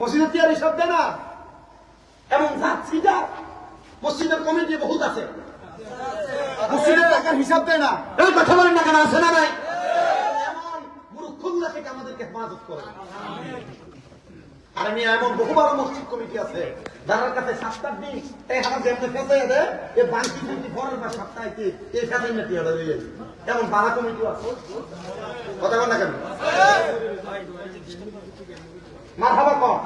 মসজিদের টিয়ার হিসাব দেয় না। এমন যাত্রীটা মসজিদের কমিটি বহুত আছে। মসজিদের টাকার হিসাব দেয় না। এই কথা বলেন না কেন, আছে না নাই? এমন কমিটি আছে কথা বল না কেন? মার হাবা কম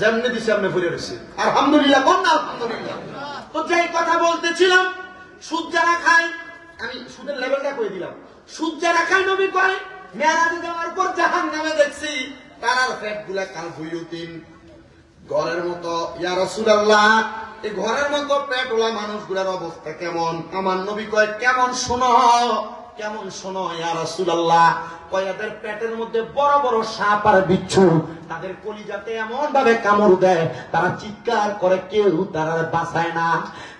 যেমনি দিছে আমি ফুলে রয়েছি আলহামদুলিল্লাহ কোন না আলহামদুলিল্লাহ। তো যেই কথা বলতেছিলাম সুদ যারা খায় আমি সুদের লেভেলটা কই দিলাম? সুদ যারা খায় নবী কয় মেয়ারাজে যাওয়ার পর জাহান নামে দেখছি তারার পেটগুলা কাল ঘরের মতো ইয়া রাসূলুল্লাহ এই ঘরের মতো পেট ওলা মানুষগুলার অবস্থা কেমন? আমার নবী কয় কেমন শোনো কেমন শোনো ইয়া রাসূলুল্লাহ। কয় এদের পেটের মধ্যে বড় বড় সাপ আর বিচ্ছু। তাদের কলিজাতে এমন ভাবে কামড় দেয়, তারা চিৎকার করে, কেউ তারা বাঁচায় না।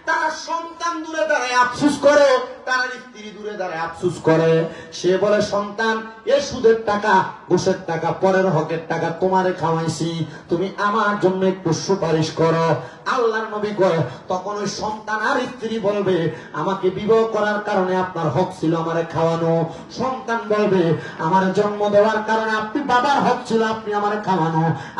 তারা সন্তান দূরে দাঁড়ায়, আফসুস করে। তার স্ত্রী দূরে দাঁড়ায়, আফসুস করে। সে বলে, সন্তান, এ সুদের টাকা, ঘুষের টাকা, পরের হকের টাকা তোমারে খাওয়াইছি। তুমি আমার জন্য একটু সুপারিশ করো। আল্লাহর নবী কয়, তখন ওই সন্তান আর স্ত্রী বলবে, আমাকে বিবাহ করার কারণে আপনার হক ছিল আমারে খাওয়ানো। সন্তান বলবে, আমার জন্ম দেওয়ার কারণে আপনি বাবার হক ছিল, আপনি আমারে খাওয়ানো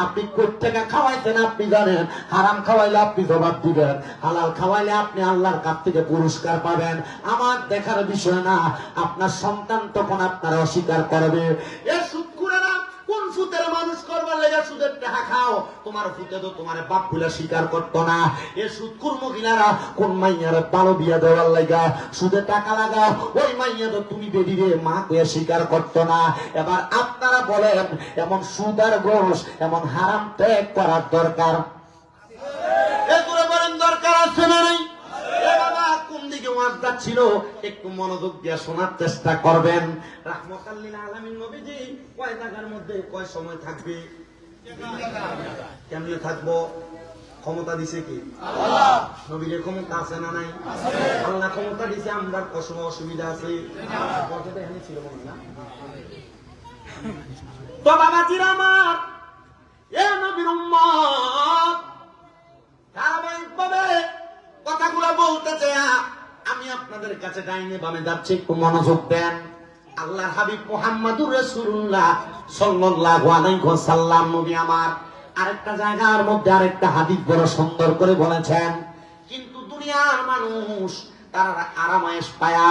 আপনি কোথ থেকে খাওয়াইছেন আপনি জানেন, হারাম খাওয়াইলে আপনি জবাব দিবেন, হালাল খাওয়াইলে আপনি আল্লাহর কাছ থেকে পুরস্কার পাবেন। আমার দেখার বিষয় না, আপনার সন্তান তখন আপনার অস্বীকার করবে। সুদের টাকা খাও। তোমার ফুতে তো তোমার বাপগুলা স্বীকার করতো না। এ সুৎকুর মহিলারা? কোন মাইয়ার? ভালো বিয়া দেওয়ার লেগা সুদে টাকা লাগাও ওই মাইয়া তো তুমি বেরিয়ে মা কয়ে স্বীকার করতো না। এবার আপনারা বলেন, এমন সুদার গোষ এমন হারাম ত্যাগ করার দরকার? দরকার আছে না নাই? এ বাবা, কোন দিকে ওয়াজ যাচ্ছিল? একটু মনোযোগ দিয়ে শোনার চেষ্টা করবেন। রাহমাতাল্লিল আলামিন নবীজি কয় জায়গার মধ্যে কয় সময় থাকবে? কেমনে থাকব? ক্ষমতা দিছে কি? নবীর ক্ষমতা আছে না নাই? আল্লাহ ক্ষমতা দিছে আমরা কষ্ট অসুবিধা আছে? কথাটা এখানে ছিল না তো বাবাজির আমার এ নবীর ধারাবাহিকভাবে কথাগুলো বলতে চাইয়া আমি আপনাদের কাছে ডাইনে বামে যাচ্ছি একটু মনোযোগ দেন। আল্লাহ হাবিব মোহাম্মদুর রাসূলুল্লাহ সাল্লাল্লাহু আলাইহি ওয়াসাল্লাম, নবী আমার। আরেকটা জায়গার মধ্যে আরেকটা হাদিস বড় সুন্দর করে বলেছেন, কিন্তু দুনিয়ার মানুষ, তারা আরামায়েশ পায়া,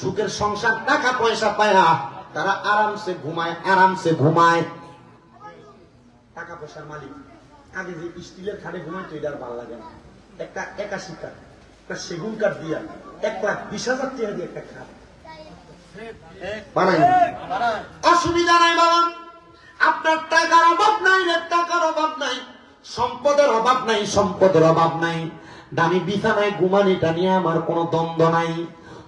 সুখের সংসার, টাকা পয়সা পায়া, তারা আরামসে ঘুমায় আরামসে ঘুমায়। টাকা পয়সার মালিক। আগে যে স্টিলের খাটে ঘুমাইতো, এটা আর ভালো লাগে না। একটা একাশি কাঠ, একটা সেগুন কাঠ দিয়া, এক লাখ বিশ হাজার টাকা দিয়ে একটা খাট। বানাই। অসুবিধা নাই বাবা। আপনার টাকার অভাব নাই টাকার অভাব নাই। সম্পদের অভাব নাই, সম্পদের অভাব নাই। দামি বিছানায় ঘুমানিটা নিয়ে আমার কোনো দ্বন্দ্ব নাই।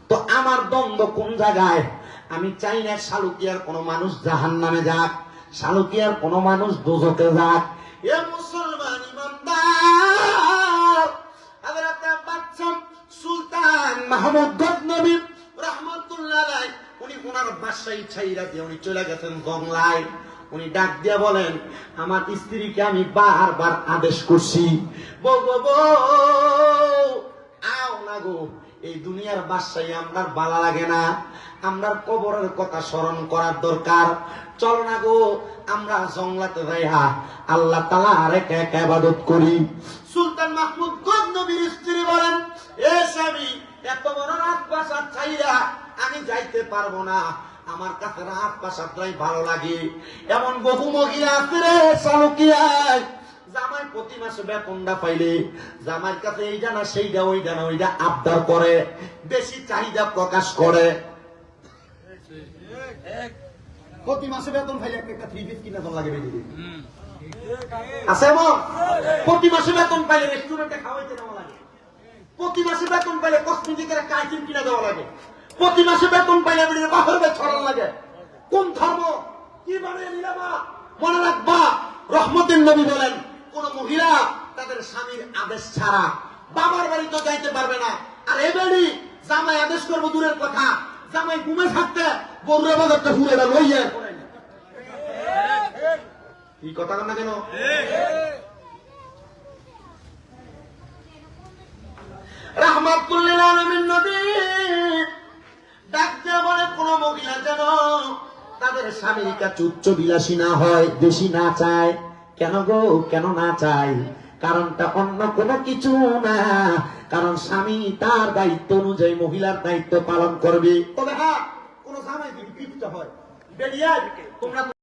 তো আমার দ্বন্দ্ব কোন জায়গায়? আমি চাই না শালুকিয়ার কোনো মানুষ জাহান নামে যাক, শালুকিয়ার কোনো মানুষ দোজকে যাক। এ মুসলমান ইমানদার। সুলতান মাহমুদ গজনবী রহমাতুল্লাহ উনি ওনার বাসায় ছাইরা দিয়ে উনি চলে গেছেন বাংলায় উনি ডাক দিয়া বলেন আমার স্ত্রীকে আমি বারবার আদেশ করছি। বউ বউ, আও না গো এই দুনিয়ার বাসায় আমরা বালা লাগে না। আমরার কবরের কথা স্মরণ করার দরকার। চল না গো আমরা জংলাতে যাইহা আল্লাহ তালা আর একা একা ইবাদত করি। সুলতান মাহমুদ গজনবীর স্ত্রী বলেন এ স্বামী এত বড় রাত বাসার চাইরা আমি যাইতে পারব না। আমার কাছে রাত বাসাটাই ভালো লাগে। এমন বহু মহিলা আছে রে জামাই প্রতি মাসে বেতনটা পাইলে কাছে আবদার করে, বেশি চাহিদা প্রকাশ করে। প্রতি মাসে বেতন পাইলে একটা থ্রি পিস কিনা লাগে বেরিয়ে আছে প্রতি মাসে বেতন পাইলে রেস্টুরেন্টে খাওয়াইতে নেওয়া লাগে। প্রতি মাসে বেতন পাইলে কসমেটিকের আইটেম কিনা দেওয়া লাগে। প্রতি মাসে বেতন পাইলে বেরিয়ে বাহরে ছড়ান লাগে। কোন ধর্ম? কি বানিয়ে নিলামা মনে রাখবা, রহমতের নবী বলেন, কোন মহিলা তাদের স্বামীর আদেশ ছাড়া বাবার বাড়ি তো যাইতে পারবে না। আর এ বাড়ি জামাই আদেশ করব, দূরের কথা। জামাই ঘুমে থাকতে বৌরে বাজারটা ঘুরে লইয়া কি কথা না কেন? রাহমাতুল্লিল আলামিন নবী। তাদের স্বামীর কাছে উচ্চ বিলাসী না হয়, বেশি না চায়। কেন গো? কেন না চায়? কারণটা অন্য কোনো কিছু না। কারণ স্বামী তার দায়িত্ব অনুযায়ী মহিলার দায়িত্ব পালন করবে। তবে হ্যাঁ কোন স্বামী যদি হয়, বেরিয়ে তোমরা